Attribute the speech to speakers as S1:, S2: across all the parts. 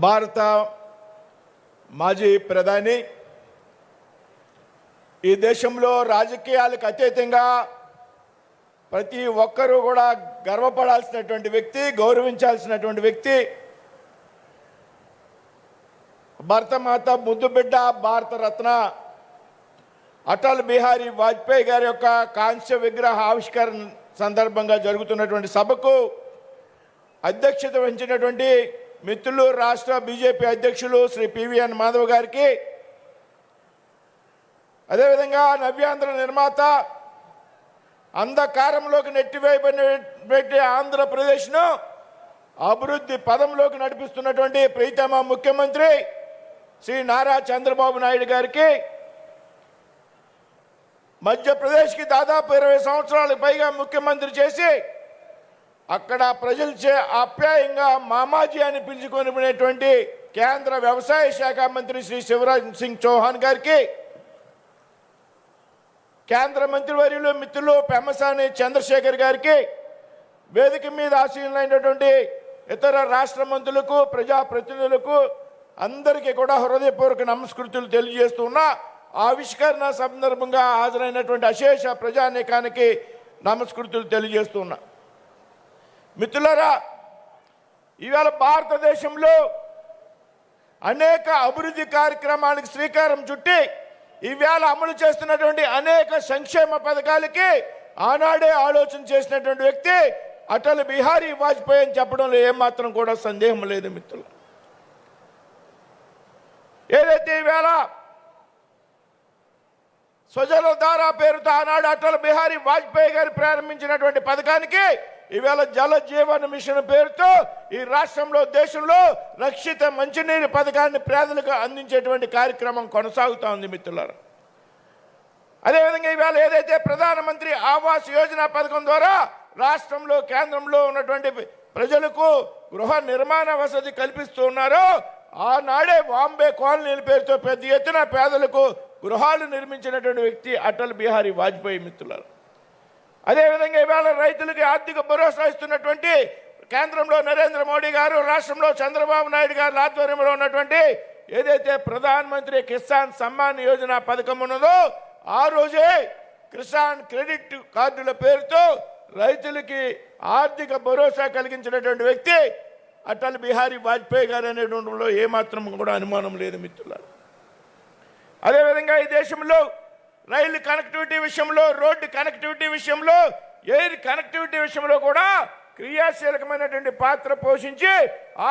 S1: భారత మాజీ ప్రధాని ఈ దేశంలో రాజకీయాలకు అతీతంగా ప్రతి ఒక్కరూ కూడా గర్వపడాల్సినటువంటి వ్యక్తి గౌరవించాల్సినటువంటి వ్యక్తి భరతమాత ముద్దు బిడ్డ భారతరత్న అటల్ బిహారీ వాజ్పేయి గారి యొక్క కాంస్య విగ్రహ ఆవిష్కరణ సందర్భంగా జరుగుతున్నటువంటి సభకు అధ్యక్షత వహించినటువంటి మిత్రులు రాష్ట్ర బీజేపీ అధ్యక్షులు శ్రీ పివిఎన్ మాధవ్ గారికి. అదేవిధంగా నవ్యాంధ్ర నిర్మాత అంధకారంలోకి నెట్టివేయబడినటువంటి ఆంధ్రప్రదేశ్ను అభివృద్ధి పదంలోకి నడిపిస్తున్నటువంటి ప్రీతమ ముఖ్యమంత్రి శ్రీ నారా చంద్రబాబు నాయుడు గారికి. మధ్యప్రదేశ్కి దాదాపు ఇరవై సంవత్సరాలకు పైగా ముఖ్యమంత్రి చేసి అక్కడ ప్రజలచే ఆప్యాయంగా మామాజీ అని పిలుచుకొనిపోయినటువంటి కేంద్ర వ్యవసాయ శాఖ మంత్రి శ్రీ శివరాజ్ సింగ్ చౌహాన్ గారికి కేంద్ర మంత్రివర్యులు మిత్రులు పెమ్మసాని చంద్రశేఖర్ గారికి వేదిక మీద ఆశీనులైనటువంటి ఇతర రాష్ట్ర మంత్రులకు ప్రజాప్రతినిధులకు అందరికీ కూడా హృదయపూర్వక నమస్కృతులు తెలియజేస్తున్నా ఆవిష్కరణ సందర్భంగా హాజరైనటువంటి అశేష ప్రజానీకానికి నమస్కృతులు తెలియజేస్తున్నా మిత్రులరా ఇవాళ భారతదేశంలో అనేక అభివృద్ధి కార్యక్రమాలకు శ్రీకారం చుట్టి ఈవేళ అమలు చేస్తున్నటువంటి అనేక సంక్షేమ పథకాలకి ఆనాడే ఆలోచన చేసినటువంటి వ్యక్తి అటల్ బిహారీ వాజ్పేయి అని చెప్పడంలో ఏమాత్రం కూడా సందేహం లేదు మిత్రులు. ఏదైతే ఈవేళ స్వజల స్వజలధార పేరుతో ఆనాడు అటల్ బిహారీ వాజ్పేయి గారు ప్రారంభించినటువంటి పథకానికి ఈవేళ జల జీవన మిషన్ పేరుతో ఈ రాష్ట్రంలో దేశంలో రక్షిత మంచినీరు పథకాన్ని పేదలకు అందించేటువంటి కార్యక్రమం కొనసాగుతూ ఉంది మిత్రులారా. అదేవిధంగా ఈవేళ ఏదైతే ప్రధానమంత్రి ఆవాస్ యోజన పథకం ద్వారా రాష్ట్రంలో కేంద్రంలో ఉన్నటువంటి ప్రజలకు గృహ నిర్మాణ వసతి కల్పిస్తూ ఉన్నారో ఆనాడే బాంబే కాలనీల పేరుతో పెద్ద ఎత్తున పేదలకు గృహాలు నిర్మించినటువంటి వ్యక్తి అటల్ బిహారీ వాజ్పేయి మిత్రులారు. అదేవిధంగా ఇవాళ రైతులకి ఆర్థిక భరోసా ఇస్తున్నటువంటి కేంద్రంలో నరేంద్ర మోడీ గారు రాష్ట్రంలో చంద్రబాబు నాయుడు గారి ఆధ్వర్యంలో ఉన్నటువంటి ఏదైతే ప్రధానమంత్రి కిసాన్ సమ్మాన్ యోజన పథకం ఉన్నదో ఆ రోజే కిసాన్ క్రెడిట్ కార్డుల పేరుతో రైతులకి ఆర్థిక భరోసా కలిగించినటువంటి వ్యక్తి అటల్ బిహారీ వాజ్పేయి గారు అనేటువంటిలో ఏమాత్రం కూడా అనుమానం లేదు మిత్రులారు. అదేవిధంగా ఈ దేశంలో రైలు కనెక్టివిటీ విషయంలో రోడ్డు కనెక్టివిటీ విషయంలో ఎయిర్ కనెక్టివిటీ విషయంలో కూడా క్రియాశీలకమైనటువంటి పాత్ర పోషించి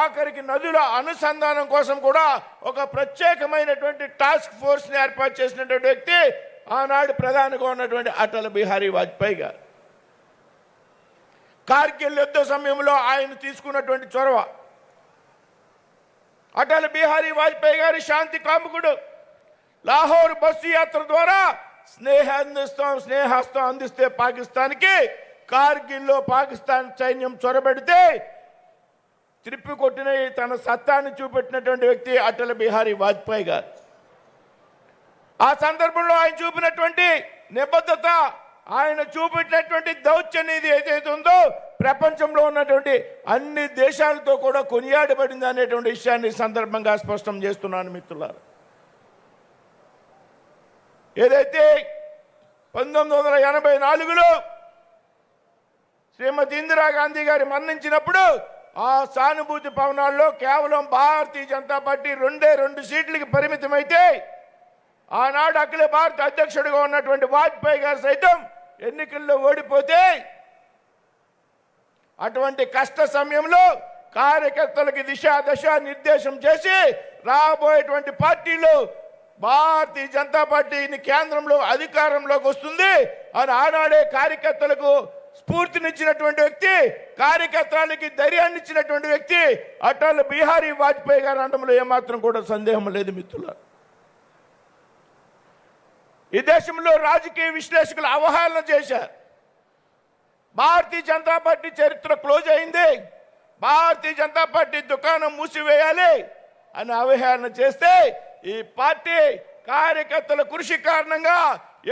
S1: ఆఖరికి నదుల అనుసంధానం కోసం కూడా ఒక ప్రత్యేకమైనటువంటి టాస్క్ ఫోర్స్ని ఏర్పాటు చేసినటువంటి వ్యక్తి ఆనాడు ప్రధానిగా ఉన్నటువంటి అటల్ బిహారీ వాజ్పేయి గారు. కార్గిల్ యుద్ధ సమయంలో ఆయన తీసుకున్నటువంటి చొరవ. అటల్ బిహారీ వాజ్పేయి గారి శాంతి కాముకుడు. లాహోర్ బస్సు యాత్ర ద్వారా స్నేహం అందిస్తాం అందిస్తే పాకిస్తాన్కి కార్గిల్లో పాకిస్తాన్ సైన్యం చొరబెడితే త్రిప్పి కొట్టిన తన సత్తాన్ని చూపెట్టినటువంటి వ్యక్తి అటల్ బిహారీ వాజ్పేయి గారు. ఆ సందర్భంలో ఆయన చూపినటువంటి నిబద్ధత ఆయన చూపెట్టినటువంటి ఇది ఏదైతే ఉందో ప్రపంచంలో ఉన్నటువంటి అన్ని దేశాలతో కూడా కొనియాడబడింది అనేటువంటి విషయాన్ని సందర్భంగా స్పష్టం చేస్తున్నాను మిత్రులారు. ఏదైతే పంతొమ్మిది వందల ఎనభై నాలుగులో శ్రీమతి ఇందిరాగాంధీ గారి మరణించినప్పుడు ఆ సానుభూతి భవనాల్లో కేవలం భారతీయ జనతా పార్టీ రెండే రెండు సీట్లకి పరిమితమైతే ఆనాడు అఖిల భారత అధ్యక్షుడిగా ఉన్నటువంటి వాజ్పేయి గారు సైతం ఎన్నికల్లో ఓడిపోతే అటువంటి కష్ట సమయంలో కార్యకర్తలకి దిశ దశ నిర్దేశం చేసి రాబోయేటువంటి పార్టీలు భారతీయ జనతా పార్టీని కేంద్రంలో అధికారంలోకి వస్తుంది అని ఆనాడే కార్యకర్తలకు స్ఫూర్తినిచ్చినటువంటి వ్యక్తి కార్యకర్తలకి ధైర్యాన్ని ఇచ్చినటువంటి వ్యక్తి అటల్ బిహారీ వాజ్పేయి గారు అనడంలో ఏమాత్రం కూడా సందేహం లేదు మిత్రుల ఈ దేశంలో రాజకీయ విశ్లేషకులు అవహేళన చేశారు. భారతీయ జనతా పార్టీ చరిత్ర క్లోజ్ అయింది. భారతీయ జనతా పార్టీ దుకాణం మూసివేయాలి అని అవహేళన చేస్తే ఈ పార్టీ కార్యకర్తల కృషి కారణంగా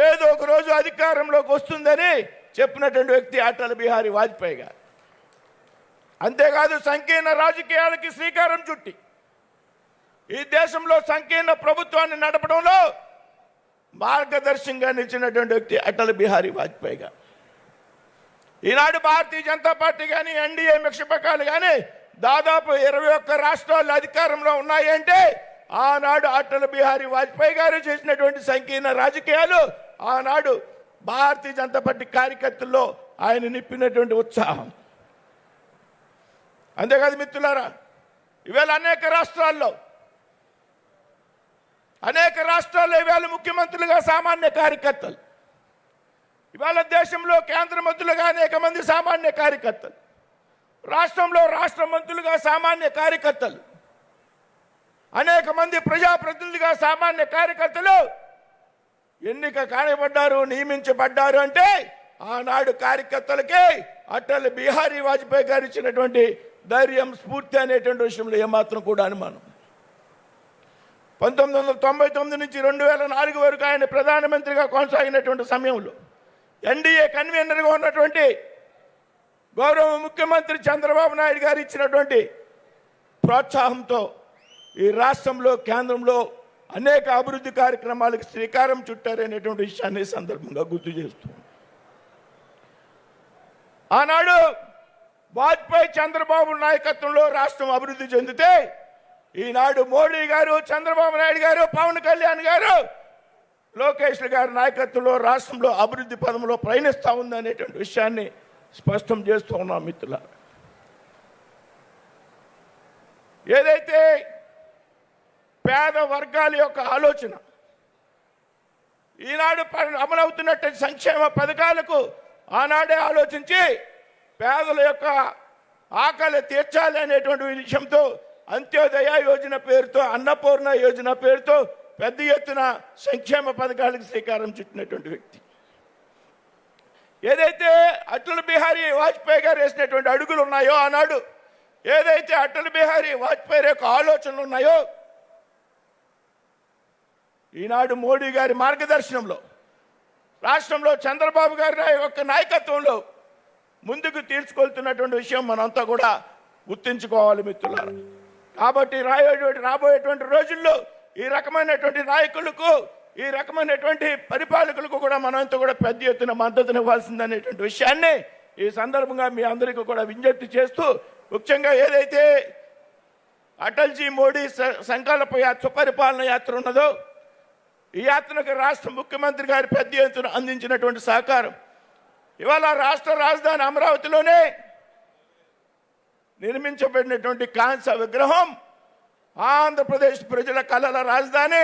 S1: ఏదో ఒక రోజు అధికారంలోకి వస్తుందని చెప్పినటువంటి వ్యక్తి అటల్ బిహారీ వాజ్పేయి గారు. అంతేకాదు సంకీర్ణ రాజకీయాలకి శ్రీకారం చుట్టి ఈ దేశంలో సంకీర్ణ ప్రభుత్వాన్ని నడపడంలో మార్గదర్శకంగా నిలిచినటువంటి వ్యక్తి అటల్ బిహారీ వాజ్పేయి గారు. ఈనాడు భారతీయ జనతా పార్టీ కానీ ఎన్డీఏ మిక్షపకాలు కానీ దాదాపు ఇరవై ఒక్క రాష్ట్రాలు అధికారంలో ఉన్నాయంటే ఆనాడు అటల్ బిహారీ వాజ్పేయి గారు చేసినటువంటి సంకీర్ణ రాజకీయాలు ఆనాడు భారతీయ జనతా పార్టీ కార్యకర్తల్లో ఆయన నిప్పినటువంటి ఉత్సాహం. అంతేకాదు మిత్రులారా ఇవాళ అనేక రాష్ట్రాల్లో అనేక రాష్ట్రాల్లో ఇవాళ ముఖ్యమంత్రులుగా సామాన్య కార్యకర్తలు ఇవాళ దేశంలో కేంద్ర మంత్రులుగా అనేక మంది సామాన్య కార్యకర్తలు రాష్ట్రంలో రాష్ట్ర మంత్రులుగా సామాన్య కార్యకర్తలు అనేక మంది ప్రజాప్రతినిధులుగా సామాన్య కార్యకర్తలు ఎన్నిక కానిపడ్డారు నియమించబడ్డారు అంటే ఆనాడు కార్యకర్తలకి అటల్ బిహారీ వాజ్పేయి గారు ఇచ్చినటువంటి ధైర్యం స్ఫూర్తి అనేటువంటి విషయంలో ఏమాత్రం కూడా అనుమానం. పంతొమ్మిది వందల తొంభై తొమ్మిది నుంచి రెండు వేల నాలుగు వరకు ఆయన ప్రధానమంత్రిగా కొనసాగినటువంటి సమయంలో ఎన్డీఏ కన్వీనర్గా ఉన్నటువంటి గౌరవ ముఖ్యమంత్రి చంద్రబాబు నాయుడు గారు ఇచ్చినటువంటి ప్రోత్సాహంతో ఈ రాష్ట్రంలో కేంద్రంలో అనేక అభివృద్ధి కార్యక్రమాలకు శ్రీకారం చుట్టారనేటువంటి విషయాన్ని సందర్భంగా గుర్తు చేస్తూ ఆనాడు వాజ్పేయి చంద్రబాబు నాయకత్వంలో రాష్ట్రం అభివృద్ధి చెందితే ఈనాడు మోడీ గారు చంద్రబాబు నాయుడు గారు పవన్ కళ్యాణ్ గారు లోకేష్ గారి నాయకత్వంలో రాష్ట్రంలో అభివృద్ధి పదంలో ప్రయాణిస్తూ ఉందనేటువంటి విషయాన్ని స్పష్టం చేస్తూ ఉన్నాం మిత్రుల ఏదైతే పేద వర్గాల యొక్క ఆలోచన. ఈనాడు ప- అమలవుతున్నట్టు సంక్షేమ పథకాలకు ఆనాడే ఆలోచించి పేదల యొక్క ఆకలి తీర్చాలి అనేటువంటి విషయంతో అంత్యోదయ యోజన పేరుతో అన్నపూర్ణ యోజన పేరుతో పెద్ద ఎత్తున సంక్షేమ పథకాలకు శ్రీకారం చుట్టినటువంటి వ్యక్తి. ఏదైతే అటల్ బిహారీ వాజ్పేయి గారు వేసినటువంటి అడుగులు ఉన్నాయో ఆనాడు ఏదైతే అటల్ బిహారీ వాజ్పేయి యొక్క ఆలోచనలు ఉన్నాయో ఈనాడు మోడీ గారి మార్గదర్శనంలో రాష్ట్రంలో చంద్రబాబు గారి యొక్క నాయకత్వంలో ముందుకు తీర్చుకొలుతున్నటువంటి విషయం మనంతా కూడా గుర్తించుకోవాలి మిత్రులారా. కాబట్టి రాయేటువంటి రాబోయేటువంటి రోజుల్లో ఈ రకమైనటువంటి నాయకులకు ఈ రకమైనటువంటి పరిపాలకులకు కూడా మనంతా కూడా పెద్ద ఎత్తున మద్దతునివ్వాల్సిందనేటువంటి విషయాన్ని ఈ సందర్భంగా మీ అందరికీ కూడా విజ్ఞప్తి చేస్తూ ముఖ్యంగా ఏదైతే అటల్జీ మోడీ సంకల్ప యాత్ర సుపరిపాలన యాత్ర ఉన్నదో ఈ యాత్రకు రాష్ట్ర ముఖ్యమంత్రి గారి పెద్ద ఎత్తున అందించినటువంటి సహకారం. ఇవాళ రాష్ట్ర రాజధాని అమరావతిలోనే నిర్మించబడినటువంటి కాంస విగ్రహం ఆంధ్రప్రదేశ్ ప్రజల కళల రాజధాని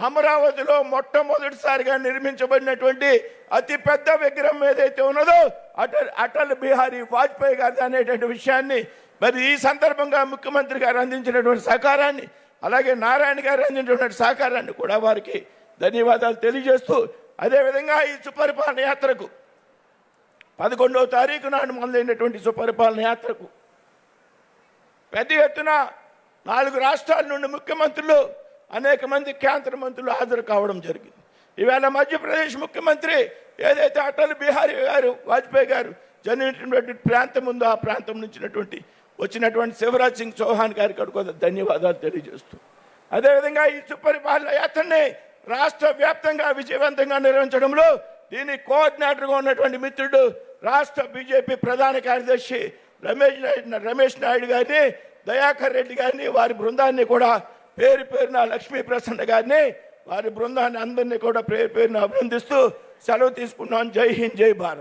S1: అమరావతిలో మొట్టమొదటిసారిగా నిర్మించబడినటువంటి అతి పెద్ద విగ్రహం ఏదైతే ఉన్నదో అటల్ అటల్ బిహారీ వాజ్పేయి గారి అనేటువంటి విషయాన్ని మరి ఈ సందర్భంగా ముఖ్యమంత్రి గారు అందించినటువంటి సహకారాన్ని అలాగే నారాయణ గారు అందించినటువంటి సహకారాన్ని కూడా వారికి ధన్యవాదాలు తెలియజేస్తూ అదేవిధంగా ఈ సుపరిపాలన యాత్రకు పదకొండవ తారీఖు నాడు మొదలైనటువంటి సుపరిపాలన యాత్రకు పెద్ద ఎత్తున నాలుగు రాష్ట్రాల నుండి ముఖ్యమంత్రులు అనేక మంది కేంద్ర మంత్రులు హాజరు కావడం జరిగింది. ఈవేళ మధ్యప్రదేశ్ ముఖ్యమంత్రి ఏదైతే అటల్ బిహారీ గారు వాజ్పేయి గారు జన్మించినటువంటి ప్రాంతం ఉందో ఆ ప్రాంతం నుంచినటువంటి వచ్చినటువంటి శివరాజ్ సింగ్ చౌహాన్ గారికి అడుగు ధన్యవాదాలు తెలియజేస్తూ అదేవిధంగా ఈ సుపరిపాలన యాత్రని రాష్ట్ర వ్యాప్తంగా విజయవంతంగా నిర్వహించడంలో దీని కోఆర్డినేటర్గా ఉన్నటువంటి మిత్రుడు రాష్ట్ర బీజేపీ ప్రధాన కార్యదర్శి రమేష్ నాయుడు రమేష్ నాయుడు గారిని దయాకర్ రెడ్డి గారిని వారి బృందాన్ని కూడా పేరు పేరున లక్ష్మీ ప్రసన్న గారిని వారి బృందాన్ని అందరినీ కూడా పేరు పేరున అభినందిస్తూ సెలవు తీసుకున్నాను జై హింద్ జై భారత్.